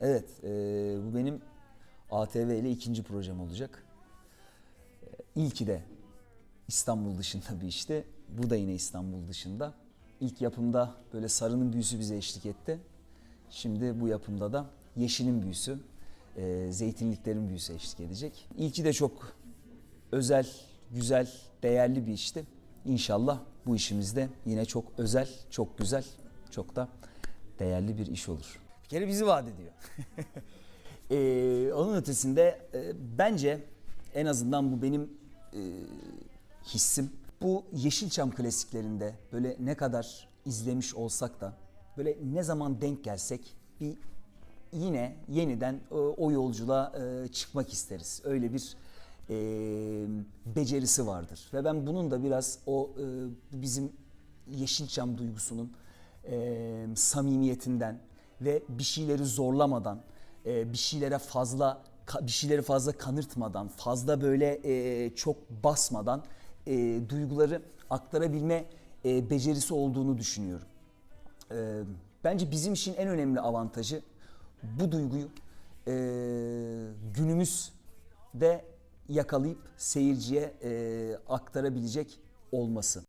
Evet, e, bu benim ATV ile ikinci projem olacak. E, İlki de İstanbul dışında bir işte. Bu da yine İstanbul dışında. İlk yapımda böyle sarının büyüsü bize eşlik etti. Şimdi bu yapımda da yeşilin büyüsü, e, zeytinliklerin büyüsü eşlik edecek. İlki de çok özel, güzel, değerli bir işti. İnşallah bu işimizde yine çok özel, çok güzel, çok da değerli bir iş olur. Kere bizi vaat ediyor. Ee, onun ötesinde e, bence en azından bu benim e, hissim. Bu Yeşilçam klasiklerinde böyle ne kadar izlemiş olsak da böyle ne zaman denk gelsek bir yine yeniden e, o yolculuğa e, çıkmak isteriz. Öyle bir e, becerisi vardır. Ve ben bunun da biraz o e, bizim Yeşilçam duygusunun e, samimiyetinden ve bir şeyleri zorlamadan, e, bir şeylere fazla bir şeyleri fazla kanırtmadan, fazla böyle e, çok basmadan e, duyguları aktarabilme becerisi olduğunu düşünüyorum. Bence bizim için en önemli avantajı bu duyguyu e, günümüzde yakalayıp seyirciye aktarabilecek olması.